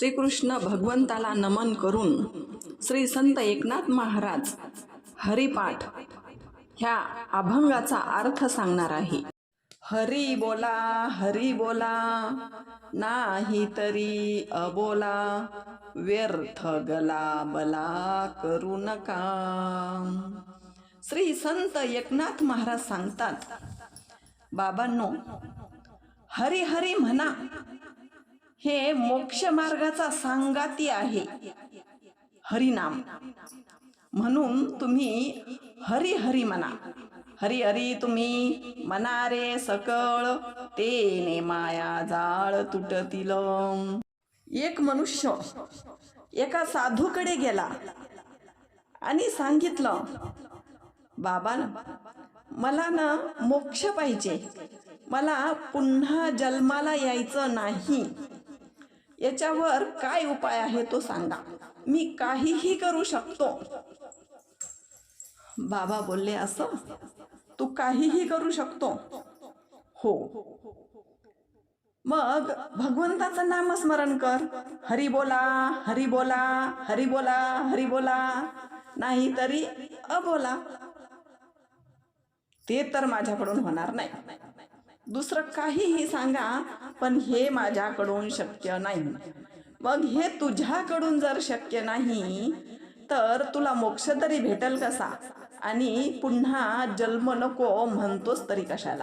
श्रीकृष्ण भगवंताला नमन करून श्री संत एकनाथ महाराज हरिपाठ ह्या अभंगाचा अर्थ सांगणार आहे. हरी बोला हरी बोला नाही तरी अबोला व्यर्थ गला बला करू नका. श्री संत एकनाथ महाराज सांगतात बाबांनो हरी हरी म्हणा हे मोक्ष मार्गाचा सांगाती आहे. हरिनाम. म्हणून तुम्ही हरी हरी म्हणा हरी हरी तुम्ही मनारे सकळ तेने माया जाळ तुटतील. एक मनुष्य एका साधूकडे गेला आणि सांगितलं बाबा मला ना मोक्ष पाहिजे. मला पुन्हा जन्माला यायचं नाही. याच्यावर काय उपाय आहे तो सांगा. मी काहीही करू शकतो. बाबा बोलले असं? तू काहीही करू शकतो? हो. मग भगवंताचं नामस्मरण कर. हरी बोला हरी बोला हरी बोला हरी बोला. नाही तरी अबोला ते तर माझ्याकडून होणार नाही. दुसरं काहीही सांगा पण हे माझ्याकडून शक्य नाही. मग हे तुझ्याकडून जर शक्य नाही तर तुला मोक्ष तरी भेटेल कसा? आणि पुन्हा जन्म नको म्हणतोस तरी कशाला?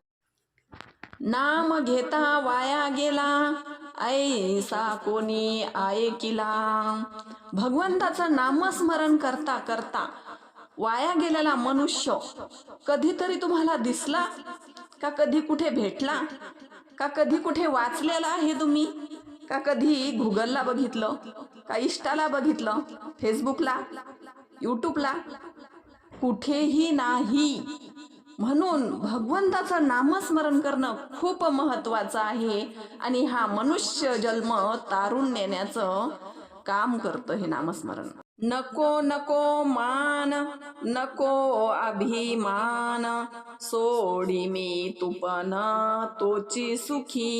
नाम घेता वाया गेला ऐसा कोणी ऐकिला. भगवंताचं नामस्मरण करता करता वाया गेलेला मनुष्य कधीतरी तुम्हाला दिसला? का कधी कुठे भेटला? का कधी कुठे वाचलेला आहे तुम्ही? का कधी गुगलला बघितलं? का इष्टाला बघितलं? फेसबुकला युट्यूबला कुठेही नाही. म्हणून भगवंताचं नामस्मरण करणं खूप महत्वाचं आहे आणि हा मनुष्य जन्म तारून नेण्याचं काम करतं हे नामस्मरण. नको नको मान नको अभिमान. सोडी मी तुपन तोची सुखी.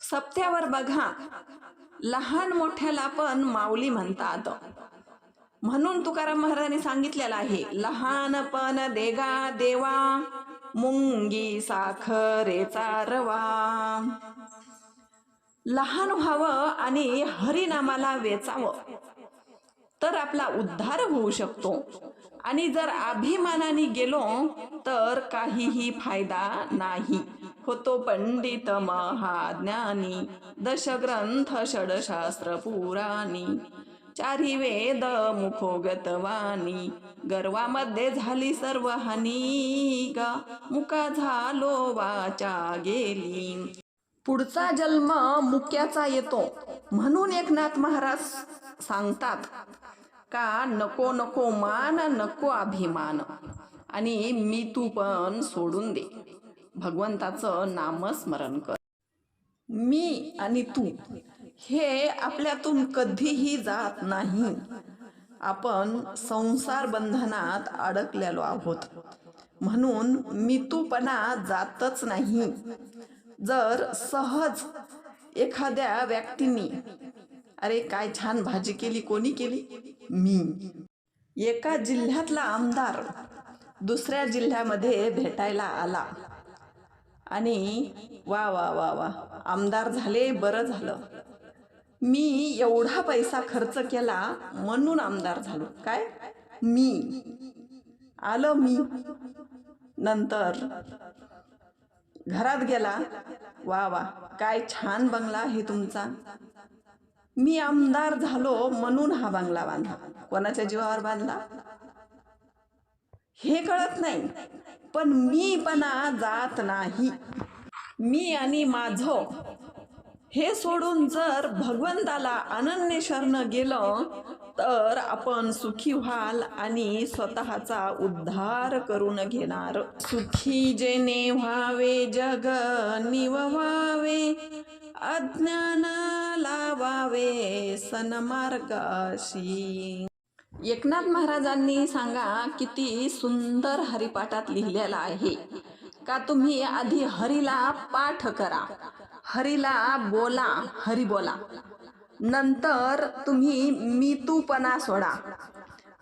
सप्त्यावर बघा लहान मोठ्याला पण माऊली म्हणतात. म्हणून तुकाराम महाराजांनी सांगितलेलं आहे लहानपण देगा देवा मुंगी साखरेचा रवा. लहान व्हावं आणि हरिनामाला वेचावं. तर आपला उद्धार होऊ शकतो. आणि जर अभिमानाने गेलो तर काहीही फायदा नाही. होतो पंडित महाज्ञानी दशग्रंथ षडशास्त्र पुराणी चारी वेद मुखोगतवाणी गर्वामध्ये झाली सर्व हानी ग. मुका झालो वाचा गेली. पुढचा जन्म मुक्याचा येतो म्हणून एकनाथ महाराज सांगतात का नको नको मान नको अभिमान. आणि मी तू पण सोडून दे. भगवंताचं नामस्मरण कर. मी आणि तू हे आपल्यातून कधीही जात नाही. आपण संसार बंधनात अडकलेलो आहोत. म्हणून मी तूपणा जातच नाही. जर सहज एखाद्या व्यक्तींनी अरे काय छान भाजी केली कोणी केली? मी. एका जिल्ह्यातला आमदार दुसऱ्या जिल्ह्यामध्ये भेटायला आला. आणि वा वा वा वा आमदार झाले बरं झालं. मी एवढा पैसा खर्च केला म्हणून आमदार झालो. काय? मी. आलं मी. नंतर घरात गेला वा वा काय छान बंगला हे तुमचा. मी आमदार झालो म्हणून हा बंगला बांधला. कोणाच्या जीवावर बांधला? हे कळत नाही पण मीपणा जात नाही. मी आणि माझं. हे सोडून जर भगवंताला अनन्य शरण गेलं तर आपण सुखी व्हाल आणि स्वतःचा उद्धार करून घेणार. सुखी जेने व्हावे जग निववावे अज्ञान लावावे सनमार्गाशी. एकनाथ महाराजांनी सांगा किती सुंदर हरिपाठात लिहिलेला आहे. का तुम्ही आधी हरीला पाठ करा? हरीला बोला हरी बोला. नंतर तुम्ही मी तूपणा सोडा.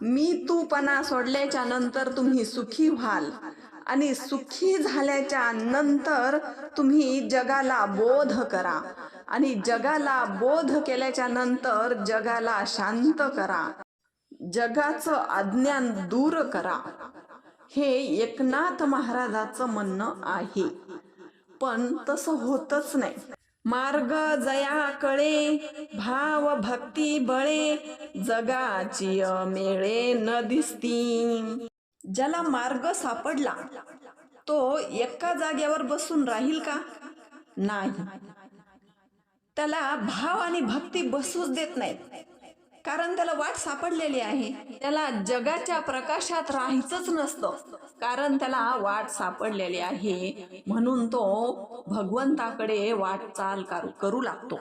मी तूपणा सोडल्याच्या नंतर तुम्ही सुखी व्हाल. आणि सुखी झाल्याच्यानंतर तुम्ही जगाला बोध करा. आणि जगाला बोध केल्याच्यानंतर जगाला शांत करा. जगाचं अज्ञान दूर करा. हे एकनाथ महाराजाचं म्हणणं आहे. पण तसं होतच नाही. मार्ग जया कळे भाव भक्ती बळे जगाची मेळे न दिसती ज्याला मार्ग सापडला तो एका जागेवर बसून राहील का? नाही. त्याला भाव आणि भक्ती बसूच देत नाहीत. कारण त्याला वाट सापडलेली आहे. त्याला जगाच्या प्रकाशात राहायचंच नसतं. कारण त्याला वाट सापडलेली आहे. म्हणून तो भगवंताकडे वाटचाल करू करू लागतो.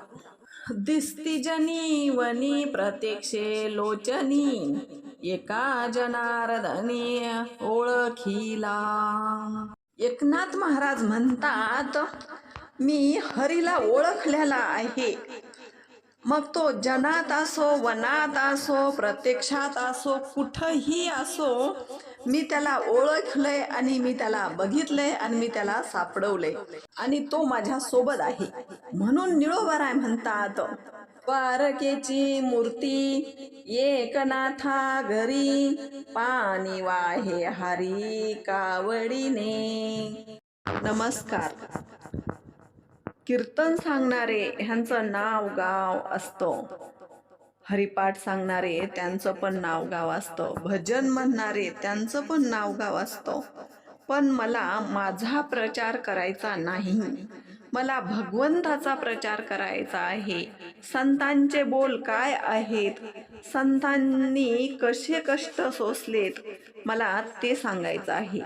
दिसती जनी वनी प्रत्यक्षे लोचनी एका जनार्दनी ओळखीला. एकनाथ महाराज म्हणतात मी हरीला ओळखलेला आहे. मग तो जनात असो वनात असो प्रत्यक्षात असो कुठंही असो मी त्याला ओळखलंय आणि मी त्याला बघितलंय आणि मी त्याला सापडवलंय. आणि तो माझ्या सोबत आहे. म्हणून निळोबाराय म्हणतात पारकेची मूर्ती एकनाथा घरी पाणी वाहे हरी कावडीने. नमस्कार. कीर्तन सांगणारे ह्यांचं नाव गाव असतं. हरिपाठ सांगणारे त्यांचं पण नाव गाव असतं. भजन म्हणणारे त्यांचं पण नाव गाव असतं. पण मला माझा प्रचार करायचा नाही. मला भगवंताचा प्रचार करायचा आहे. संतांचे बोल काय आहेत? संतांनी कसे कष्ट सोसलेत? मला ते सांगायचं आहे.